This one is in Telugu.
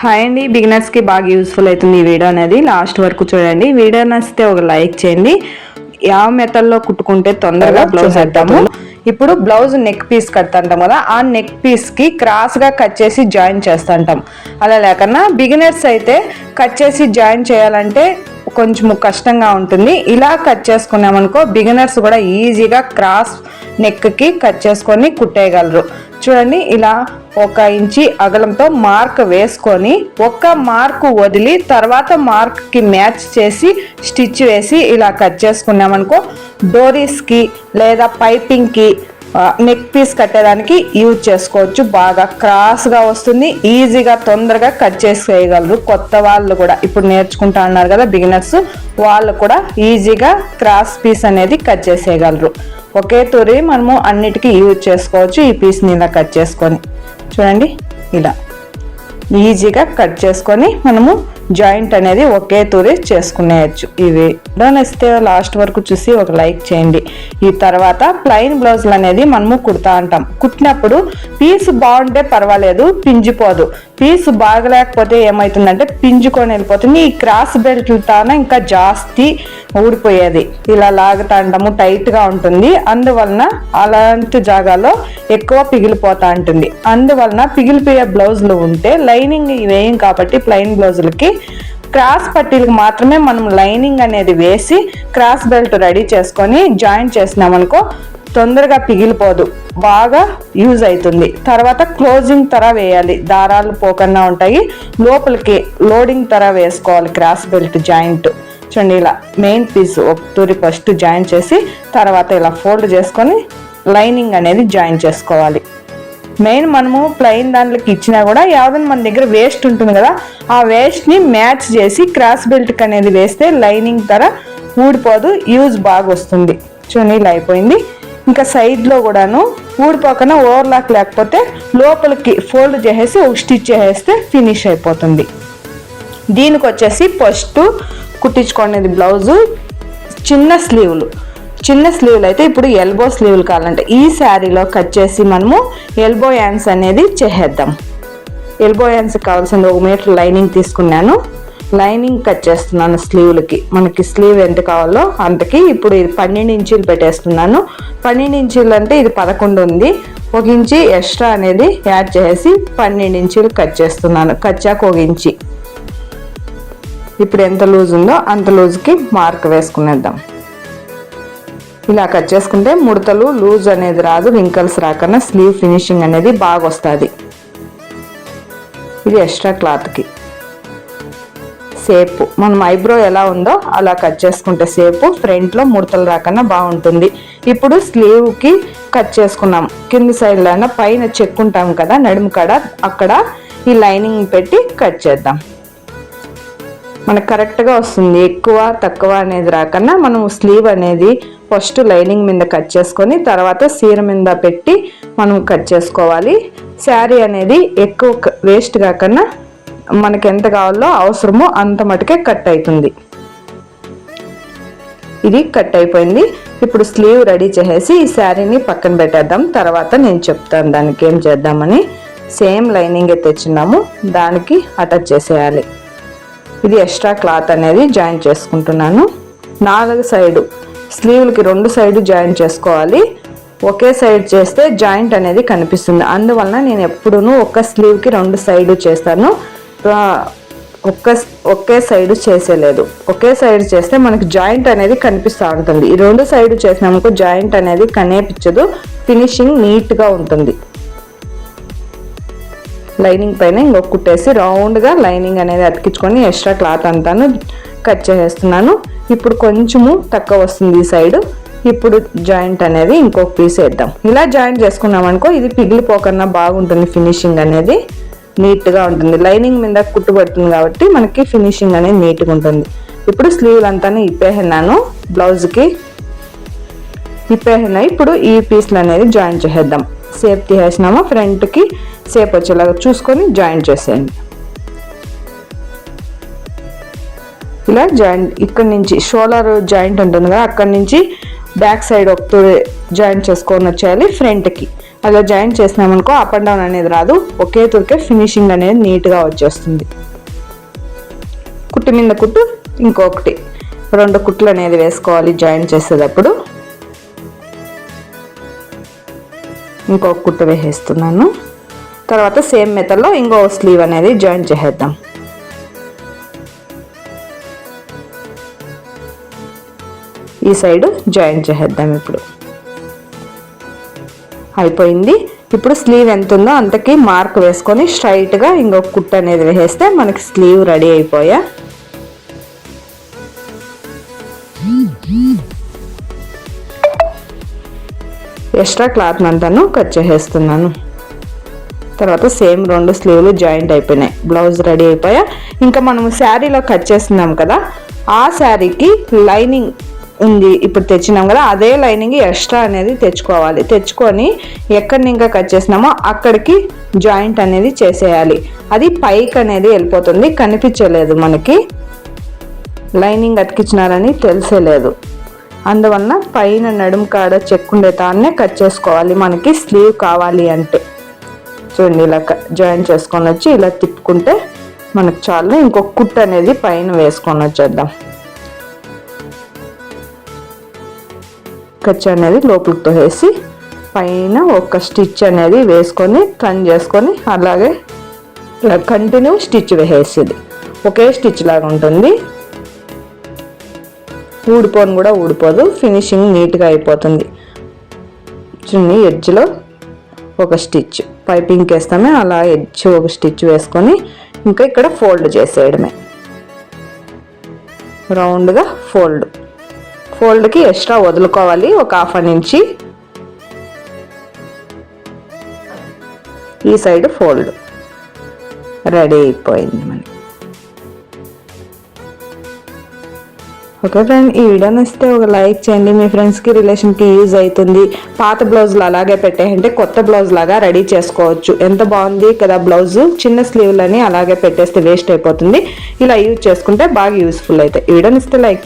హాయ్ అండి బిగినర్స్కి బాగా యూస్ఫుల్ అవుతుంది ఈ వీడియో అనేది. లాస్ట్ వరకు చూడండి. వీడియో నచ్చితే ఒక లైక్ చేయండి. ಯಾವ మెథడ్లో కుట్టుకుంటే తొందరగా బ్లౌజ్ వేద్దాము ఇప్పుడు బ్లౌజ్ నెక్ పీస్ కడతాంటాం కదా ఆ నెక్ పీస్కి క్రాస్గా కట్ చేసి జాయిన్ చేస్తుంటాం. అలా లేకన్నా బిగినర్స్ అయితే కట్ చేసి జాయిన్ చేయాలంటే కొంచెం కష్టంగా ఉంటుంది. ఇలా కట్ చేసుకున్నామనుకో బిగినర్స్ కూడా ఈజీగా క్రాస్ నెక్కి కట్ చేసుకొని కుట్టేయగలరు. చూడండి ఇలా ఒక ఇంచి అగలంతో మార్క్ వేసుకొని ఒక్క మార్క్ వదిలి తర్వాత మార్క్కి మ్యాచ్ చేసి స్టిచ్ వేసి ఇలా కట్ చేసుకున్నామనుకో డోరీస్కి లేదా పైపింగ్కి నెక్ పీస్ కట్టేదానికి యూజ్ చేసుకోవచ్చు. బాగా క్రాస్గా వస్తుంది. ఈజీగా తొందరగా కట్ చేసేయగలరు కొత్త వాళ్ళు కూడా. ఇప్పుడు నేర్చుకుంటా అన్నారు కదా బిగినర్స్ వాళ్ళు కూడా ఈజీగా క్రాస్ పీస్ అనేది కట్ చేసేయగలరు. ఒకే తూరి మనము అన్నిటికీ యూజ్ చేసుకోవచ్చు ఈ పీస్ని ఇలా కట్ చేసుకొని. చూడండి ఇలా. ఈజీగా కట్ చేసుకొని మనము జాయింట్ అనేది ఒకే తూరి చేసుకునేయచ్చు. ఇవి నచ్చితే లాస్ట్ వరకు చూసి ఒక లైక్ చేయండి. ఈ తర్వాత ప్లెయిన్ బ్లౌజులు అనేది మనము కుడతా అంటాం. కుట్టినప్పుడు పీస్ బాగుంటే పర్వాలేదు పింజిపోదు. పీస్ బాగలేకపోతే ఏమవుతుందంటే పింజుకొని వెళ్ళిపోతుంది ఈ క్రాస్ బెల్ట్ ఇంకా జాస్తి ఊడిపోయేది. ఇలా లాగుతా టైట్గా ఉంటుంది. అందువలన అలాంటి జాగాలో ఎక్కువ పిగిలిపోతా ఉంటుంది అందువలన పిగిలిపోయే బ్లౌజులు ఉంటే లైనింగ్ వేయం కాబట్టి ప్లెయిన్ బ్లౌజులకి క్రాస్ పట్టీలకు మాత్రమే మనం లైనింగ్ అనేది వేసి క్రాస్ బెల్ట్ రెడీ చేసుకొని జాయింట్ చేసినామనుకో తొందరగా పిగిలిపోదు. బాగా యూజ్ అవుతుంది తర్వాత క్లోజింగ్ తర వేయాలి. దారాలు పోకుండా ఉంటాయి. లోపలికి లోడింగ్ తర వేసుకోవాలి. Cross belt joint. చూడండి ఇలా మెయిన్ పీస్ ఒక తూరి ఫస్ట్ జాయిన్ చేసి తర్వాత ఇలా ఫోల్డ్ చేసుకొని లైనింగ్ అనేది జాయిన్ చేసుకోవాలి. మెయిన్ మనము ప్లెయిన్ దాంట్లోకి ఇచ్చినా కూడా యావదన్ మన దగ్గర వేస్ట్ ఉంటుంది కదా ఆ వేస్ట్ని మ్యాచ్ చేసి క్రాస్ బెల్ట్కి అనేది వేస్తే లైనింగ్ ధర ఊడిపోదు. యూజ్ బాగా వస్తుంది. చూడండి ఇలా అయిపోయింది. ఇంకా సైడ్లో కూడాను ఊడిపోకుండా ఓవర్లాక్ లేకపోతే లోపలికి ఫోల్డ్ చేసేసి ఒక స్టిచ్ చేసేస్తే ఫినిష్ అయిపోతుంది. దీనికి వచ్చేసి ఫస్ట్ కుట్టించుకునేది బ్లౌజు చిన్న స్లీవ్లు చిన్న స్లీవ్లు అయితే ఇప్పుడు ఎల్బో స్లీవ్లు కావాలంటే ఈ శారీలో కట్ చేసి మనము ఎల్బో యాన్స్ అనేది చేసేద్దాం. ఎల్బో యాన్స్ కావాల్సిన ఒక మీటర్ లైనింగ్ తీసుకున్నాను. లైనింగ్ కట్ చేస్తున్నాను స్లీవ్లకి. మనకి స్లీవ్ ఎంత కావాలో అంతకి ఇప్పుడు ఇది పన్నెండు ఇంచీలు పెట్టేస్తున్నాను. పన్నెండు ఇంచీలు అంటే ఇది పదకొండు ఉంది. ఒక ఇంచి ఎక్స్ట్రా అనేది యాడ్ చేసి పన్నెండు ఇంచీలు కట్ చేస్తున్నాను. కచ్చాక ఒక ఇంచి. ఇప్పుడు ఎంత లూజ్ ఉందో అంత లూజ్కి మార్క్ వేసుకునేద్దాం. ఇలా కట్ చేసుకుంటే ముడతలు లూజ్ అనేది రాదు రింకల్స్ రాకుండా స్లీవ్ ఫినిషింగ్ అనేది బాగా వస్తుంది. ఇది ఎక్స్ట్రా క్లాత్కి. సేపు. మనం ఐబ్రో ఎలా ఉందో అలా కట్ చేసుకుంటే సేపు ఫ్రంట్లో ముడతలు రాకుండా బాగుంటుంది. ఇప్పుడు స్లీవ్కి కట్ చేసుకున్నాం. కింది సైడ్లో పైన చెక్కుంటాం కదా నడుము కాడ. అక్కడ ఈ లైనింగ్ పెట్టి కట్ చేద్దాం. మనకు కరెక్ట్గా వస్తుంది. ఎక్కువ తక్కువ అనేది రాకన్నా మనం స్లీవ్ అనేది ఫస్ట్ లైనింగ్ మీద కట్ చేసుకొని తర్వాత సీర మీద పెట్టి మనం కట్ చేసుకోవాలి. శారీ అనేది ఎక్కువ వేస్ట్ కాకుండా మనకి ఎంత కావాలో అవసరమో అంత మటుకే కట్ అవుతుంది ఇది కట్ అయిపోయింది. ఇప్పుడు స్లీవ్ రెడీ చేసేసి ఈ శారీని పక్కన పెట్టేద్దాం. తర్వాత నేను చెప్తాను దానికి ఏం చేద్దామని. సేమ్ లైనింగ్ తెచ్చినాము దానికి అటాచ్ చేసేయాలి. ఇది ఎక్స్ట్రా క్లాత్ అనేది జాయిన్ చేసుకుంటున్నాను. నాలుగు సైడు స్లీవ్లకి రెండు సైడు జాయిన్ చేసుకోవాలి. ఒకే సైడ్ చేస్తే జాయింట్ అనేది కనిపిస్తుంది. అందువలన నేను ఎప్పుడూ ఒక స్లీవ్కి రెండు సైడు చేస్తాను. ఒక్క ఒకే సైడ్ చేసేలేదు. ఒకే సైడ్ చేస్తే మనకి జాయింట్ అనేది కనిపిస్తూ ఉంటుంది ఈ రెండు సైడ్ చేసినామనుకో జాయింట్ అనేది కనిపించదు. ఫినిషింగ్ నీట్గా ఉంటుంది. లైనింగ్ పైన ఇంకొక కుట్టేసి రౌండ్గా లైనింగ్ అనేది అతికించుకొని ఎక్స్ట్రా క్లాత్ అంతాను కట్ చేసేస్తున్నాను. ఇప్పుడు కొంచెము తక్కువ వస్తుంది ఈ సైడ్. ఇప్పుడు జాయింట్ అనేది ఇంకొక పీస్ వేద్దాం. ఇలా జాయింట్ చేసుకున్నాం అనుకో ఇది పిగిలిపోకన్నా బాగుంటుంది ఫినిషింగ్ అనేది. నీట్గా ఉంటుంది. లైనింగ్ మీద కుట్టుబడుతుంది కాబట్టి మనకి ఫినిషింగ్ అనేది నీట్గా ఉంటుంది. ఇప్పుడు స్లీవ్లు అంతా ఇప్పేసినాను బ్లౌజ్కి ఇప్పేసినా ఇప్పుడు ఈ పీస్లు అనేది జాయిన్ చేసేద్దాం. సేప్ తీసేసినామా. ఫ్రంట్కి సేప్ వచ్చేలాగా చూసుకొని జాయిన్ చేసేయండి. ఇలా జాయింట్ ఇక్కడ నుంచి షోల్డర్ జాయింట్ ఉంటుంది కదా అక్కడ నుంచి బ్యాక్ సైడ్ ఒక జాయింట్ చేసుకొని వచ్చేయాలి ఫ్రంట్కి. అలా జాయింట్ చేసినామనుకో అప్ అండ్ డౌన్ అనేది రాదు. ఒకే తురికే ఫినిషింగ్ అనేది నీట్గా వచ్చేస్తుంది. కుట్టు మీద కుట్టు ఇంకొకటి. రెండు కుట్లు అనేది వేసుకోవాలి జాయింట్ చేసేటప్పుడు. ఇంకొక కుట్టు వేసేస్తున్నాను. తర్వాత సేమ్ మెథడ్లో ఇంకో స్లీవ్ అనేది జాయిన్ చేసేద్దాం. ఈ సైడ్ జాయిన్ చేసేద్దాం ఇప్పుడు. అయిపోయింది. ఇప్పుడు స్లీవ్ ఎంత ఉందో అంతకి మార్క్ వేసుకొని స్ట్రైట్గా ఇంకొక కుట్ అనేది వేసేస్తే మనకి స్లీవ్ రెడీ అయిపోయా. ఎక్స్ట్రా క్లాత్ అంతాను కట్ చేసేస్తున్నాను. తర్వాత సేమ్ రెండు స్లీవ్లు జాయింట్ అయిపోయినాయి. బ్లౌజ్ రెడీ అయిపోయా. ఇంకా మనం శారీలో కట్ చేస్తున్నాం కదా ఆ శారీకి లైనింగ్ ఉంది. ఇప్పుడు తెచ్చినాం కదా అదే లైనింగ్ ఎక్స్ట్రా అనేది తెచ్చుకోవాలి. తెచ్చుకొని ఎక్కడిని ఇంకా కట్ చేసినామో అక్కడికి జాయింట్ అనేది చేసేయాలి. అది పైకి అనేది వెళ్ళిపోతుంది. కనిపించలేదు మనకి. లైనింగ్ అతికించినారని తెలిసేలేదు. అందువలన పైన నడుము కాడ చెక్కుండే తాన్నే కట్ చేసుకోవాలి. మనకి స్లీవ్ కావాలి అంటే. చూడండి ఇలా జాయిన్ చేసుకొని వచ్చి ఇలా తిప్పుకుంటే మనకు చాలు. ఇంకొక కుట్ అనేది పైన వేసుకొని వచ్చేద్దాం. ఖర్చు అనేది లోపలికి తోసేసి పైన ఒక స్టిచ్ అనేది వేసుకొని టర్న్ చేసుకొని అలాగే కంటిన్యూ స్టిచ్ వేసేది. ఒకే స్టిచ్ లాగా ఉంటుంది. ఊడిపోను కూడా ఊడిపోదు. ఫినిషింగ్ నీట్గా అయిపోతుంది. చున్నీ ఎడ్జ్లో ఒక స్టిచ్. పైపింగ్ వేస్తామే అలా ఎడ్జ్ ఒక స్టిచ్ వేసుకొని ఇంకా ఇక్కడ ఫోల్డ్ చేసేయడమే. రౌండ్గా ఫోల్డ్. ఫోల్డ్కి ఎక్స్ట్రా వదులుకోవాలి ఒక హాఫ్ అన్ ఇంచి. ఈ సైడ్ ఫోల్డ్. రెడీ అయిపోయింది మనకి ఓకే ఫ్రెండ్ ఈ వీడియో నచ్చితే ఒక లైక్ చేయండి. మీ ఫ్రెండ్స్కి రిలేషన్కి యూజ్ అవుతుంది. పాత బ్లౌజులు అలాగే పెట్టేయంటే కొత్త బ్లౌజ్ లాగా రెడీ చేసుకోవచ్చు. ఎంత బాగుంది కదా బ్లౌజ్? చిన్న స్లీవ్లని అలాగే పెట్టేస్తే వేస్ట్ అయిపోతుంది. ఇలా యూజ్ చేసుకుంటే బాగా యూస్ఫుల్ అవుతాయి ఈ వీడియో నచ్చితే లైక్